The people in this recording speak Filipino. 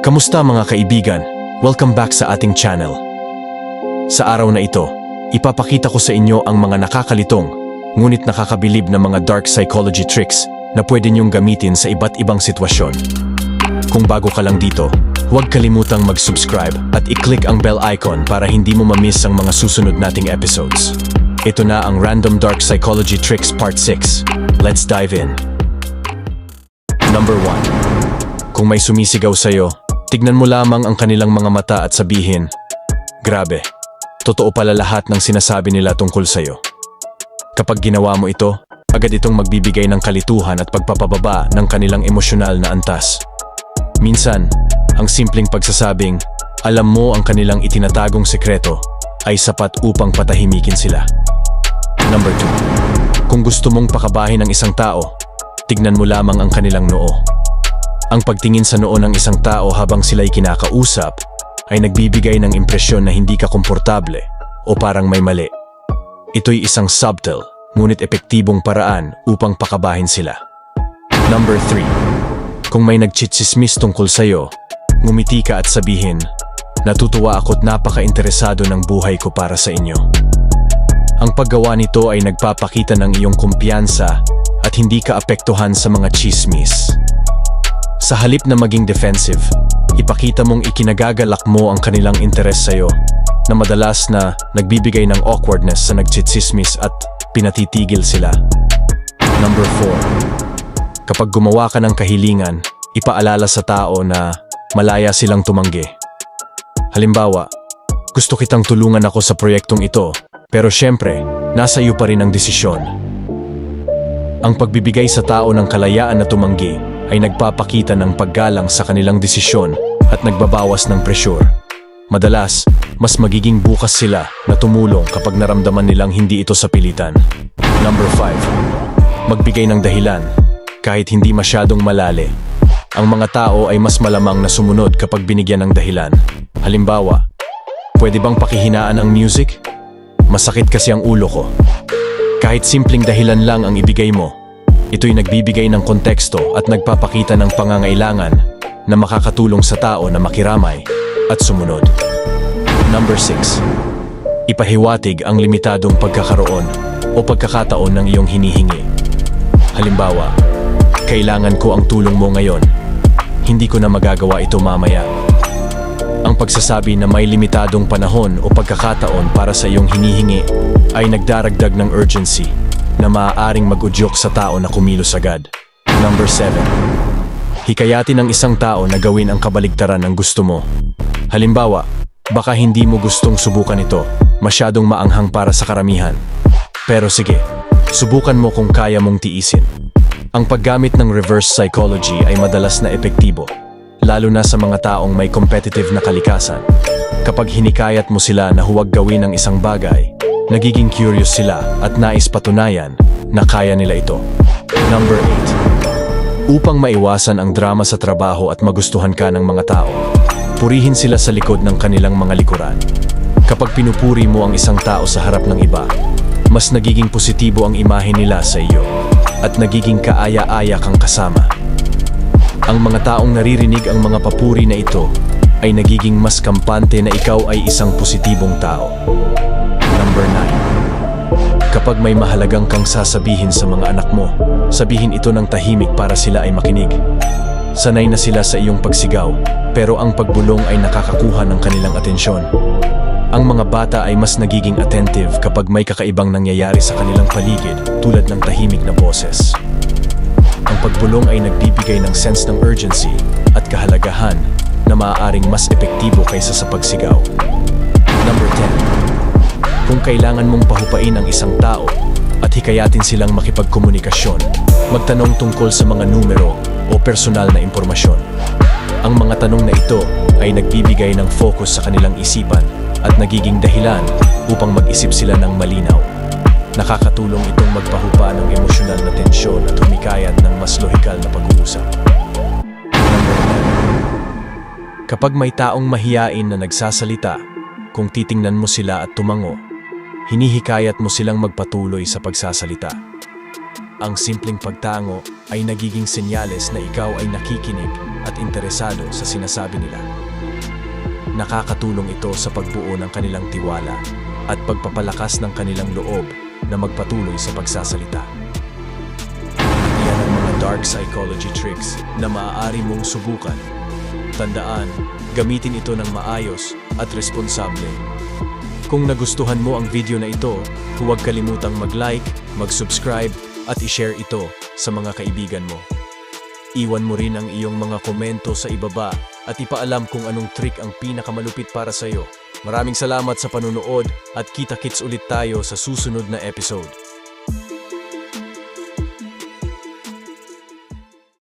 Kamusta mga kaibigan? Welcome back sa ating channel. Sa araw na ito, ipapakita ko sa inyo ang mga nakakalitong, ngunit nakakabilib na mga dark psychology tricks na pwede niyong gamitin sa iba't ibang sitwasyon. Kung bago ka lang dito, huwag kalimutang mag-subscribe at i-click ang bell icon para hindi mo ma-miss ang mga susunod nating episodes. Ito na ang Random Dark Psychology Tricks Part 6. Let's dive in. Number 1. Kung may sumisigaw sa'yo, tignan mo lamang ang kanilang mga mata at sabihin, Grabe, totoo pala lahat ng sinasabi nila tungkol sa'yo. Kapag ginawa mo ito, agad itong magbibigay ng kalituhan at pagpapababa ng kanilang emosyonal na antas. Minsan, ang simpleng pagsasabing, alam mo ang kanilang itinatagong sekreto, ay sapat upang patahimikin sila. Number 2. Kung gusto mong pakabahin ng isang tao, tignan mo lamang ang kanilang noo. Ang pagtingin sa noo ng isang tao habang sila'y kinakausap ay nagbibigay ng impresyon na hindi ka komportable o parang may mali. Ito'y isang subtle, ngunit epektibong paraan upang pakabahin sila. Number 3. Kung may nagchitsismis tungkol sa'yo, ngumiti ka at sabihin, Natutuwa ako't napaka-interesado ng buhay ko para sa inyo. Ang paggawa nito ay nagpapakita ng iyong kumpiyansa at hindi ka apektuhan sa mga chismis. Sa halip na maging defensive, ipakita mong ikinagagalak mo ang kanilang interes sa'yo na madalas na nagbibigay ng awkwardness sa nagchitsismis at pinatitigil sila. Number 4. Kapag gumawa ka ng kahilingan, ipaalala sa tao na malaya silang tumanggi. Halimbawa, gusto kitang tulungan ako sa proyektong ito, pero syempre, nasa iyo pa rin ang desisyon. Ang pagbibigay sa tao ng kalayaan na tumanggi ay nagpapakita ng paggalang sa kanilang desisyon at nagbabawas ng presyur. Madalas, mas magiging bukas sila na tumulong kapag naramdaman nilang hindi ito sa pilitan. Number 5. Magbigay ng dahilan, kahit hindi masyadong malali. Ang mga tao ay mas malamang na sumunod kapag binigyan ng dahilan. Halimbawa, pwede bang pakihinaan ang music? Masakit kasi ang ulo ko. Kahit simpleng dahilan lang ang ibigay mo, ito'y nagbibigay ng konteksto at nagpapakita ng pangangailangan na makakatulong sa tao na makiramay at sumunod. Number 6. Ipahiwatig ang limitadong pagkakaroon o pagkakataon ng iyong hinihingi. Halimbawa, kailangan ko ang tulong mo ngayon. Hindi ko na magagawa ito mamaya. Ang pagsasabi na may limitadong panahon o pagkakataon para sa iyong hinihingi ay nagdaragdag ng urgency na maaaring mag-udyok sa tao na kumilos agad. Number 7. Hikayatin ng isang tao na gawin ang kabaligtaran ng gusto mo. Halimbawa, baka hindi mo gustong subukan ito, masyadong maanghang para sa karamihan. Pero sige, subukan mo kung kaya mong tiisin. Ang paggamit ng reverse psychology ay madalas na epektibo, lalo na sa mga taong may competitive na kalikasan. Kapag hinikayat mo sila na huwag gawin ang isang bagay, nagiging curious sila at nais patunayan na kaya nila ito. Number 8. Upang maiwasan ang drama sa trabaho at magustuhan ka ng mga tao, purihin sila sa likod ng kanilang mga likuran. Kapag pinupuri mo ang isang tao sa harap ng iba, mas nagiging positibo ang imahe nila sa iyo at nagiging kaaya-aya kang kasama. Ang mga taong naririnig ang mga papuri na ito ay nagiging mas kampante na ikaw ay isang positibong tao. Number 9. Kapag may mahalagang kang sasabihin sa mga anak mo, sabihin ito ng tahimik para sila ay makinig. Sanay na sila sa iyong pagsigaw, pero ang pagbulong ay nakakakuha ng kanilang atensyon. Ang mga bata ay mas nagiging attentive kapag may kakaibang nangyayari sa kanilang paligid tulad ng tahimik na boses. Ang pagbulong ay nagbibigay ng sense ng urgency at kahalagahan na maaaring mas epektibo kaysa sa pagsigaw. Number 10. Kung kailangan mong pahupain ang isang tao at hikayatin silang makipagkomunikasyon, magtanong tungkol sa mga numero o personal na impormasyon. Ang mga tanong na ito ay nagbibigay ng focus sa kanilang isipan at nagiging dahilan upang mag-isip sila ng malinaw. Nakakatulong itong magpahupa ng emosyonal na tensyon at humikayat ng mas lohikal na pag-uusap. Number 11. Kapag may taong mahiyain na nagsasalita, kung titingnan mo sila at tumango, hinihikayat mo silang magpatuloy sa pagsasalita. Ang simpleng pagtango ay nagiging senyales na ikaw ay nakikinig at interesado sa sinasabi nila. Nakakatulong ito sa pagbuo ng kanilang tiwala at pagpapalakas ng kanilang loob na magpatuloy sa pagsasalita. Yan ang mga dark psychology tricks na maaari mong subukan. Tandaan, gamitin ito ng maayos at responsable. Kung nagustuhan mo ang video na ito, huwag kalimutang mag-like, mag-subscribe at i-share ito sa mga kaibigan mo. Iwan mo rin ang iyong mga komento sa ibaba at ipaalam kung anong trick ang pinakamalupit para sa iyo. Maraming salamat sa panunood at kita-kits ulit tayo sa susunod na episode.